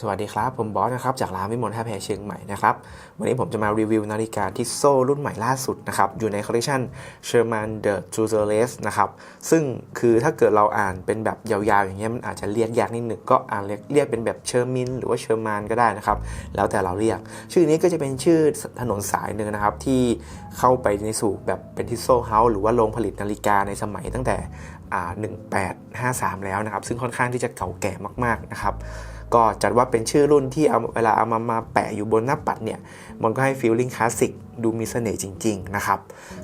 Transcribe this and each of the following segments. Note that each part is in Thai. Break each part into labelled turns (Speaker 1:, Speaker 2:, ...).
Speaker 1: สวัสดีครับ ผมบอสนะครับ จากร้านวิมลท่าแพเชียงใหม่นะครับ วันนี้ผมจะมารีวิวนาฬิกาทิสโซรุ่นใหม่ล่าสุดนะครับ อยู่ในคอลเลคชัน Sherman the t r u z e r l e s นะครับ ซึ่งคือถ้าเกิดเราอ่านเป็นแบบยาวๆ อย่างเงี้ยมันอาจจะเรียกยากนิดหนึ่งก็อ่านเรียกเรียกเป็นแบบเชอร์มินหรือว่าเชอร์มานก็ได้นะครับ แล้วแต่เราเรียก ชื่อนี้ก็จะเป็นชื่อถนนสายหนึ่งนะครับ ที่เข้าไปในสู่แบบเป็นทิสโซเฮาส์หรือว่าโรงผลิตนาฬิกาในสมัยตั้งแต่อ่า1853 แล้วนะครับ ซึ่งค่อนข้างที่จะเก่าแก่มากๆนะครับ ก็จัดว่าเป็นชื่อรุ่นที่เอาเวลาเอามามาแปะอยู่บนหน้าปัดเนี่ยมันก็ให้ฟีลลิ่งคลาสสิก ดูมีเสน่ห์จริงๆนะครับ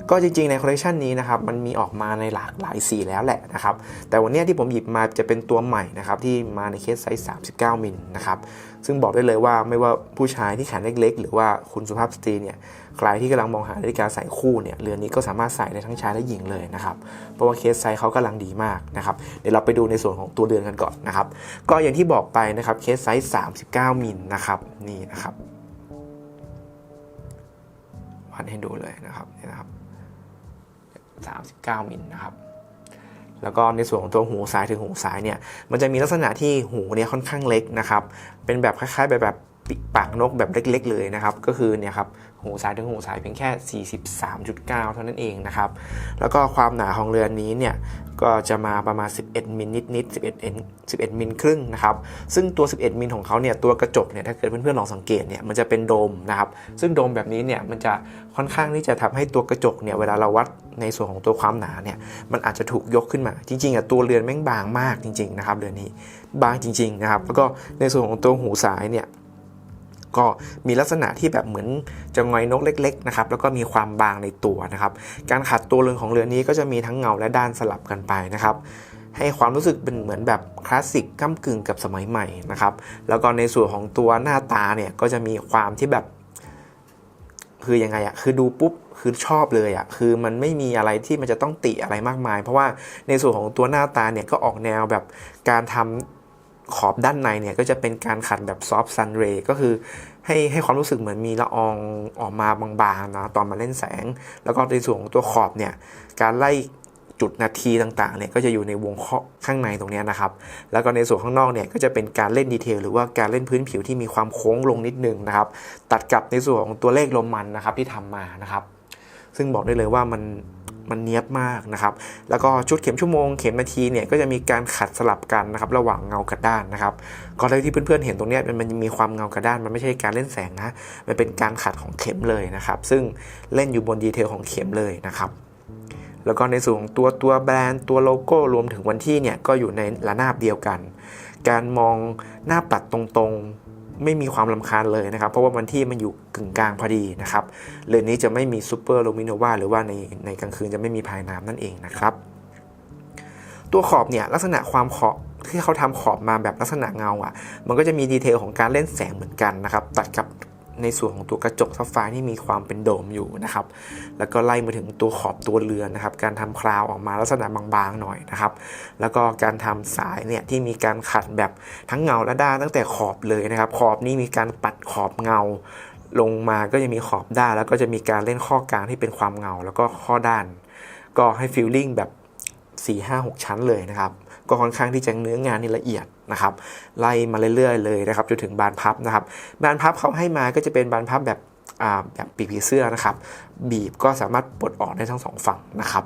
Speaker 1: ก็จริงๆในคอลเลคชันนี้นะครับมันมีออกมาในหลากหลายสีแล้วแหละนะครับแต่วันนี้ที่ผมหยิบมาจะเป็นตัวใหม่นะครับที่มาในเคสไซส์ 39 มิลนะครับซึ่งบอกได้เลยว่าไม่ว่าผู้ชายที่แขนเล็ก ๆ หรือว่าคุณสุภาพสตรีเนี่ยใครที่กำลังมองหานาฬิกาใส่คู่เนี่ยเรือนนี้ก็สามารถใส่ได้ทั้งชายและหญิงเลยนะครับเพราะว่าเคสไซส์เขากำลังดีมากนะครับเดี๋ยวเราไปดูในส่วนของตัวเรือนกันก่อนนะครับก็อย่างที่บอกไปนะครับเคสไซส์ 39 มิลนะครับนี่นะครับ วัดให้ดูเลยนะครับนี่นะครับ 39 มิลนะครับ แล้วก็ในส่วนของตัวหูซ้ายถึงหูซ้ายเนี่ย มันจะมีลักษณะที่หูเนี่ยค่อนข้างเล็กนะครับ เป็นแบบคล้ายๆแบบแบบปิปากนกแบบเล็ก ๆ เลยนะครับ ก็คือเนี่ยครับ หูซ้ายถึงหูซ้ายเพียงแค่ 43.9 เท่านั้นเองนะครับ แล้วก็ความหนาของเรือนนี้เนี่ยก็จะมาประมาณ 11 มิลนิดๆ11เอ็น11 มิลครึ่งนะครับ ซึ่งตัว 11 มิลของเขาเนี่ยตัวกระจกเนี่ยถ้าเกิดเพื่อนๆลองสังเกตเนี่ยมันจะเป็นโดมนะครับ ซึ่งโดมแบบนี้เนี่ยมันจะค่อนข้างที่จะทำให้ตัวกระจกเนี่ยเวลาเราวัดในส่วนของตัวความหนาเนี่ยมันอาจจะถูกยกขึ้นมา จริงๆอะตัวเรือนแม่งบางมากจริงๆนะครับเรือนนี้บางจริงๆนะครับ แล้วก็ในส่วนของตัวหูซ้ายเนี่ย ก็มีลักษณะที่แบบเหมือนจะงอยนกเล็กๆนะครับแล้วก็มีความบางในตัวนะครับการขัดตัวเรือนของเรือนนี้ก็จะมีทั้งเงาและด้านสลับกันไปนะครับให้ความรู้สึกเป็นเหมือนแบบคลาสสิกก้ากึ่งกับสมัยใหม่นะครับแล้วก็ในส่วนของตัวหน้าตาเนี่ยก็จะมีความที่แบบคือยังไงอะคือดูปุ๊บคือชอบเลยอะคือมันไม่มีอะไรที่มันจะต้องติอะไรมากมาย เพราะว่าในส่วนของตัวหน้าตาเนี่ยก็ออกแนวแบบการทำ ขอบด้านในเนี่ยก็จะเป็นการขัดแบบซอฟต์ซันเรย์ก็คือให้ให้ความรู้สึกเหมือนมีละอองออกมาบางๆนะตอนมาเล่นแสง แล้วก็ในส่วนของตัวขอบเนี่ยการไล่จุดนาทีต่างๆเนี่ยก็จะอยู่ในวงข้างในตรงนี้นะครับ แล้วก็ในส่วนข้างนอกเนี่ยก็จะเป็นการเล่นดีเทลหรือว่าการเล่นพื้นผิวที่มีความโค้งลงนิดนึงนะครับ ตัดกับในส่วนของตัวเลขโรมันนะครับที่ทำมานะครับ ซึ่งบอกได้เลยว่ามัน มันเนี้ยบมากนะครับ แล้วก็ชุดเข็มชั่วโมงเข็มนาทีเนี่ยก็จะมีการขัดสลับกันนะครับระหว่างเงากับด้านนะครับก็เลยที่เพื่อนๆเห็นตรงนี้มันมันมีความเงากับด้าน มันไม่ใช่การเล่นแสงนะมันเป็นการขัดของเข็มเลยนะครับ ซึ่งเล่นอยู่บนดีเทลของเข็มเลยนะครับแล้วก็ในส่วนของตัวตัวแบรนด์ตัวโลโก้รวมถึงวันที่เนี่ยก็อยู่ในระนาบเดียวกัน การมองหน้าปัดตรงๆ ไม่มีความลำคาญเลยนะครับ เพราะว่าวันที่มันอยู่กึ่งกลางพอดีนะครับเรือนนี้จะไม่มีซูเปอร์ลูมิโนวาหรือว่าในในกลางคืนจะไม่มีภายน้ำนั่นเองนะครับตัวขอบเนี่ยลักษณะความขอบที่เขาทำขอบมาแบบลักษณะเงาอะ มันก็จะมีดีเทลของการเล่นแสงเหมือนกันนะครับ ตัดกับ ในส่วนของตัวกระจกซับไฟที่มีความเป็นโดมอยู่นะครับ แล้วก็ไล่มาถึงตัวขอบตัวเรือนนะครับ การทำคราวออกมาลักษณะบางๆหน่อยนะครับ แล้วก็การทำสายเนี่ยที่มีการขัดแบบทั้งเงาและด้านตั้งแต่ขอบเลยนะครับ ขอบนี่มีการปัดขอบเงา ลงมาก็จะมีขอบด้าน แล้วก็จะมีการเล่นข้อกลางที่เป็นความเงา แล้วก็ข้อด้าน ก็ให้ฟีลลิ่งแบบ4 5 6 ชั้นเลยนะครับ ก็ค่อนข้างที่จะเนื้องานนี่ละเอียดนะครับไล่มาเรื่อยๆเลยนะครับจนถึงบานพับนะครับบานพับเขาให้มาก็จะเป็นบานพับแบบแบบปีกผีเสื้อนะครับบีบก็สามารถปลดออกได้ทั้งสองฝั่งนะครับ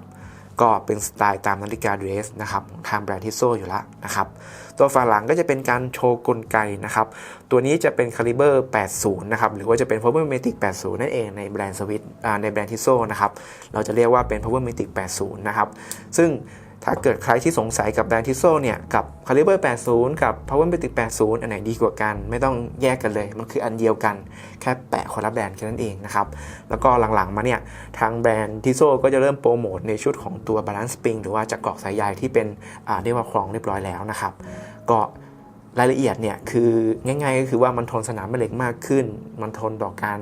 Speaker 1: ก็เป็นสไตล์ตามนาฬิกาเดรสนะครับของทางแบรนด์ทิโซอยู่แล้วนะครับตัวฝาหลังก็จะเป็นการโชว์กลไกนะครับตัวนี้จะเป็นคาลิเบอร์ 80 นะครับหรือว่าจะเป็น Power Matic 80 นั่นเองในแบรนด์สวิตในแบรนด์ทิโซนะครับเราจะเรียกว่าเป็น Power Matic 80 นะครับซึ่ง ถ้าเกิดใครที่สงสัยกับแบรนด์ทิโซเนี่ยกับ Caliber 80 กับ Power Matic 80 อันไหนดีกว่ากัน ไม่ต้องแยกกันเลย มันคืออันเดียวกัน แค่แปะคนละแบรนด์แค่นั้นเองนะครับ แล้วก็หลังๆมาเนี่ย ทางแบรนด์ทิโซก็จะเริ่มโปรโมทในชุดของตัว Balance Spring หรือว่าจักรกอกสายใยที่เป็นอ่าเรียกว่าคลองเรียบร้อยแล้วนะครับ ก็รายละเอียดเนี่ยคือง่ายๆก็คือว่ามันทนสนามแม่เหล็กมากขึ้น มันทนต่อการ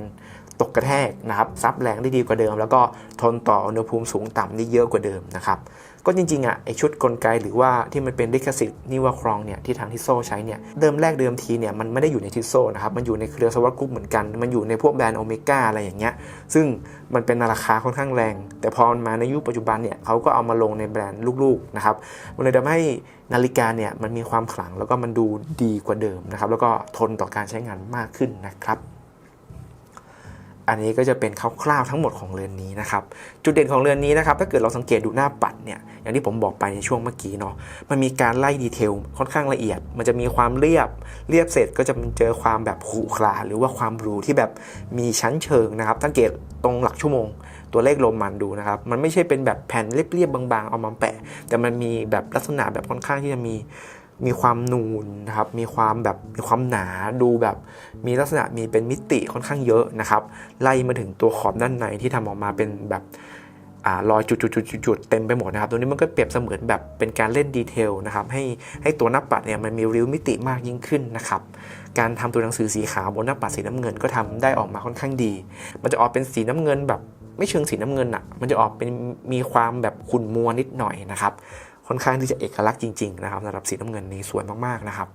Speaker 1: ตกกระแทกนะครับซับแรงได้ดีกว่าเดิม แล้วก็ทนต่ออุณหภูมิสูงต่ำได้เยอะกว่าเดิมนะครับ ก็จริงๆอะไอชุดกลไกหรือว่าที่มันเป็นลิขสิทธิ์นิวาครองเนี่ยที่ทางทิโซใช้เนี่ยเดิมแรกเดิมทีเนี่ยมันไม่ได้อยู่ในทิโซนะครับมันอยู่ในเครือสวัสดิ์กรุ๊ปเหมือนกัน มันอยู่ในพวกแบรนด์โอเมก้าอะไรอย่างเงี้ยซึ่งมันเป็นราคาค่อนข้างแรง แต่พอมันมาในยุคปัจจุบันเนี่ยเขาก็เอามาลงในแบรนด์ลูกๆนะครับมันเลยทำให้นาฬิกาเนี่ยมันมีความขลังแล้วก็มันดูดีกว่าเดิมนะครับแล้วก็ทนต่อการใช้งานมากขึ้นนะครับ อันนี้ก็จะเป็นคร่าวๆทั้งหมดของเรือนนี้นะครับ จุดเด่นของเรือนนี้นะครับ ถ้าเกิดเราสังเกตดูหน้าปัดเนี่ย อย่างที่ผมบอกไปในช่วงเมื่อกี้เนาะ มันมีการไล่ดีเทลค่อนข้างละเอียด มันจะมีความเรียบ เรียบเสร็จก็จะเจอความแบบขรุขระหรือว่าความรูที่แบบมีชั้นเชิงนะครับ สังเกตตรงหลักชั่วโมง ตัวเลขลมมันดูนะครับ มันไม่ใช่เป็นแบบแผ่นเรียบๆบางๆ เอามาแปะ แต่มันมีแบบลักษณะแบบค่อนข้างที่จะมี มีความนูนนะครับมีความแบบมีความหนาดูแบบมีลักษณะมีเป็นมิติค่อนข้างเยอะนะครับ ไล่มาถึงตัวขอบด้านในที่ทำออกมาเป็นแบบอรอยจุดๆๆๆเต็มไปหมดนะครับตัวนี้มันก็เปรียบเสมือนแบบเป็นการเล่นดีเทลนะครับ ให้ให้ตัวหน้าปัดเนี่ยมันมีริ้วมิติมากยิ่งขึ้นนะครับ การทำตัวหนังสือสีขาวบนหน้าปัดสีน้ำเงินก็ทำได้ออกมาค่อนข้างดี มันจะออกเป็นสีน้ำเงินแบบไม่เชิงสีน้ำเงินอะมันจะออกเป็นมีความแบบขุ่นมัวนิดหน่อยนะครับ ค่อนข้างที่จะเอกลักษณ์จริงๆนะครับสำหรับสีน้ำเงินนี้สวยมากๆนะครับ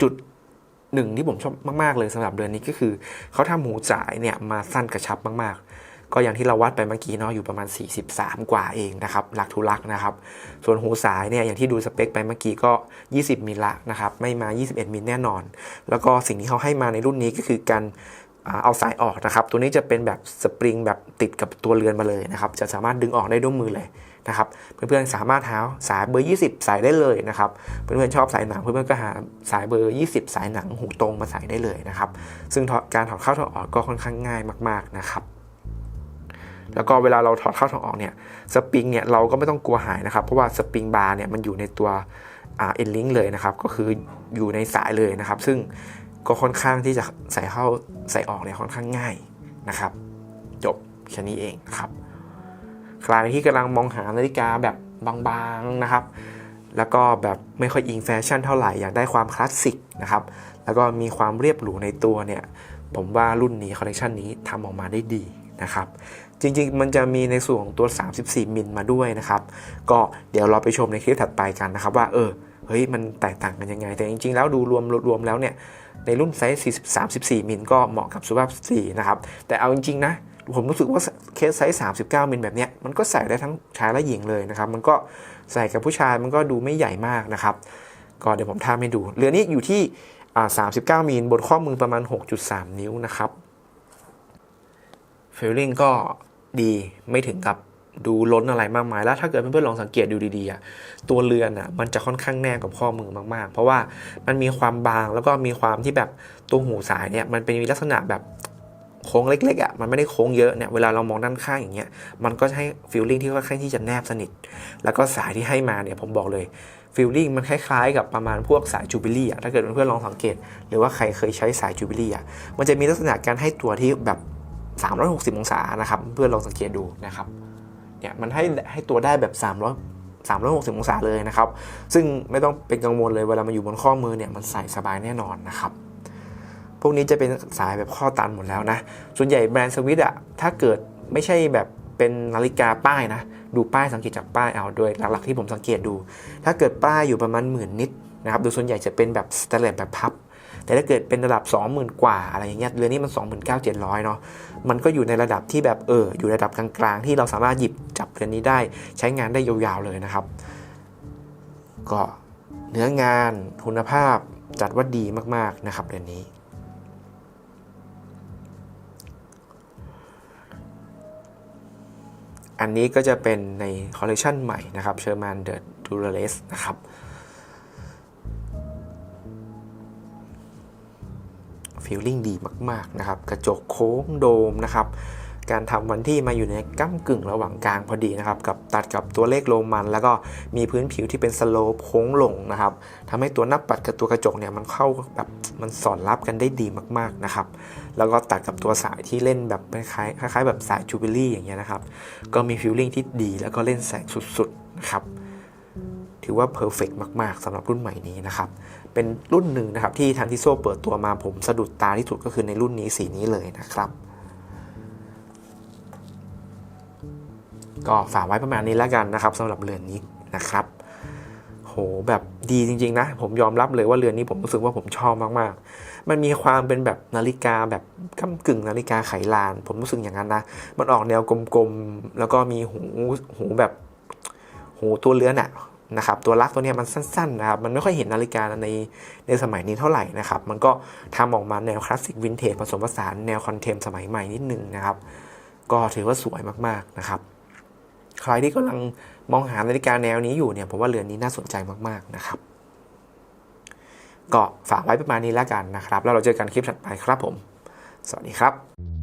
Speaker 1: จุดหนึ่งที่ผมชอบมากๆเลยสำหรับเดือนนี้ก็คือเขาทำหูจ่ายเนี่ยมาสั้นกระชับมากๆ ก็อย่างที่เราวัดไปเมื่อกี้เนาะอยู่ประมาณ 43 กว่าเองนะครับหลักทุลักนะครับ ส่วนหูสายเนี่ยอย่างที่ดูสเปคไปเมื่อกี้ก็ 20มิลละนะครับไม่มา 21มิลแน่นอน แล้วก็สิ่งที่เขาให้มาในรุ่นนี้ก็คือการเอาสายออกนะครับ ตัวนี้จะเป็นแบบสปริงแบบติดกับตัวเรือนมาเลยนะครับ จะสามารถดึงออกได้ด้วยมือเลย นะครับเพื่อนๆสามารถหาสายเบอร์ 20ใส่ได้เลยนะครับเพื่อนๆชอบสายหนังเพื่อนๆก็หาสายเบอร์ 20 สายหนังหูตรงมาใส่ได้เลยนะครับซึ่งการถอดเข้าถอดออกก็ค่อนข้างง่ายมากๆนะครับแล้วก็เวลาเราถอดเข้าถอดออกเนี่ยสปริงเนี่ยเราก็ไม่ต้องกลัวหายนะครับ เพราะว่าสปริงบาร์เนี่ยมันอยู่ในตัวเอ็นลิงเลยนะครับ ก็คืออยู่ในสายเลยนะครับ ซึ่งก็ค่อนข้างที่จะใส่เข้าใส่ออกเนี่ยค่อนข้างง่ายนะครับ จบแค่นี้เองนะครับ ใครที่กำลังมองหานาฬิกาแบบบางๆนะครับ แล้วก็แบบไม่ค่อยอิงแฟชั่นเท่าไหร่อยากได้ความคลาสสิกนะครับ แล้วก็มีความเรียบหรูในตัวเนี่ย ผมว่ารุ่นนี้คอลเลคชันนี้ทำออกมาได้ดีนะครับ จริงๆ มันจะมีในส่วนของตัว 34 มิลมาด้วยนะครับ ก็เดี๋ยวเราไปชมในคลิปถัดไปกันนะครับ ว่าเออเฮ้ยมันแตกต่างกันยังไง แต่จริงๆ แล้วดูรวมรวมแล้วเนี่ยในรุ่นไซส์434 มิลก็เหมาะกับสุภาพสตรีนะครับ แต่เอาจริงๆนะ ผมรู้สึกว่าเคสไซส์ 39 มิลแบบเนี้ยมันก็ใส่ได้ทั้งชายและหญิงเลยนะครับ มันก็ใส่กับผู้ชายมันก็ดูไม่ใหญ่มากนะครับ ก็เดี๋ยวผมทำให้ดู เรือนี้อยู่ที่ 39 มิลบนข้อมือประมาณ 6.3 นิ้วนะครับฟีลลิ่งก็ดีไม่ถึงกับดูล้นอะไรมากมาย แล้วถ้าเกิดเพื่อนๆลองสังเกตดูดีๆตัวเรือนอะมันจะค่อนข้างแนบกับข้อมือมากๆ เพราะว่ามันมีความบางแล้วก็มีความที่แบบตัวหูสายเนี่ยมันเป็นมีลักษณะแบบ โค้งเล็กๆอะมันไม่ได้โค้งเยอะเนี่ยเวลาเรามองด้านข้างอย่างเงี้ยมันก็ให้ฟีลลิ่งที่ค่อนข้างที่จะแนบสนิท แล้วก็สายที่ให้มาเนี่ยผมบอกเลยฟีลลิ่งมันคล้ายๆ กับประมาณพวกสายจูบิลี่อะถ้าเกิดเพื่อนๆลองสังเกต หรือว่าใครเคยใช้สายจูบิลี่อะมันจะมีลักษณะการให้ตัวที่แบบ 360 องศานะครับเพื่อนลองสังเกตดูนะครับเนี่ยมันให้ให้ตัวได้แบบ 300 360 องศาเลยนะครับ ซึ่งไม่ต้องเป็นกังวลเลยเวลามาอยู่บนข้อมือเนี่ยมันใส่สบายแน่นอนนะครับ วกนี้จะเป็นสายแบบข้อตันหมดแล้วนะ ส่วนใหญ่แบรนด์สวิตอะถ้าเกิดไม่ใช่แบบเป็นนาฬิกาป้ายนะ ดูป้ายสังเกตจากป้ายเอาโดยหลักๆที่ผมสังเกตดู ถ้าเกิดป้ายอยู่ประมาณหมื่นนิดนะครับ โดยส่วนใหญ่จะเป็นแบบสแตนเลสแบบพับ แต่ถ้าเกิดเป็นระดับ 20,000 กว่าอะไรอย่างเงี้ย เรือนนี้มัน 29,700 เนาะ มันก็อยู่ในระดับที่แบบเออ อยู่ระดับกลางๆ ที่เราสามารถหยิบจับเรือนนี้ได้ ใช้งานได้ยาวๆเลยนะครับ ก็เนื้องานคุณภาพจัดว่าดีมากๆนะครับเรือนนี้ อันนี้ก็จะเป็นในคอลเลคชันใหม่นะครับเชอร์มนเดอะดูเรเลสนะครับฟีลลิ่งดีมาก ๆ นะครับ กระจกโค้งโดมนะครับ การทำวันที่มาอยู่ในก้ากึ่งระหว่างกลางพอดีนะครับ กับตัดกับตัวเลขโรมัน แล้วก็มีพื้นผิวที่เป็นสโลปโค้งลงนะครับทำให้ตัวหน้าปัดกับตัวกระจกเนี่ยมันเข้าแบบมันสอดรับกันได้ดีมาก ๆ นะครับ แล้วก็ตัดกับตัวสายที่เล่นแบบคล้ายคล้ายแบบสายจูบิลี่อย่างเงี้ยนะครับ ก็มีฟีลลิ่งที่ดีแล้วก็เล่นแสงสุดๆนะครับ ถือว่าเพอร์เฟกมาก ๆสำหรับรุ่นใหม่นี้นะครับ เป็นรุ่นหนึ่งนะครับที่ทางทิโซเปิดตัวมาผมสะดุดตาที่สุดก็คือในรุ่นนี้สีนี้เลยนะครับก็ฝากไว้ประมาณนี้แล้วกันนะครับสำหรับเรือนนี้นะครับ หแบบดีจริง ๆ นะ ผมยอมรับเลยว่าเรือนนี้ผมรู้สึกว่าผมชอบมากๆ มันมีความเป็นแบบนาฬิกาแบบก้ากึ่งนาฬิกาไขลาน ผมรู้สึกอย่างนั้นนะ มันออกแนวกลมๆ แล้วก็มีหูหูแบบหูตัวเรือนอะนะครับตัวลักตัวนี้มันสั้นๆนะครับมันไม่ค่อยเห็นนาฬิกาในในสมัยนี้เท่าไหร่นะครับมันก็ทำออกมาแนวคลาสสิกวินเทจผสมผสานแนวคอนเทมสมัยใหม่นิดนึงนะครับก็ถือว่าสวยมากๆนะครับ ใครที่กำลังมองหานาฬิกาแนวนี้อยู่เนี่ยผมว่าเรือนนี้น่าสนใจมากๆนะครับก็ฝากไว้ประมาณนี้แล้วกันนะครับ แล้วเราเจอกันคลิปถัดไปครับผม สวัสดีครับ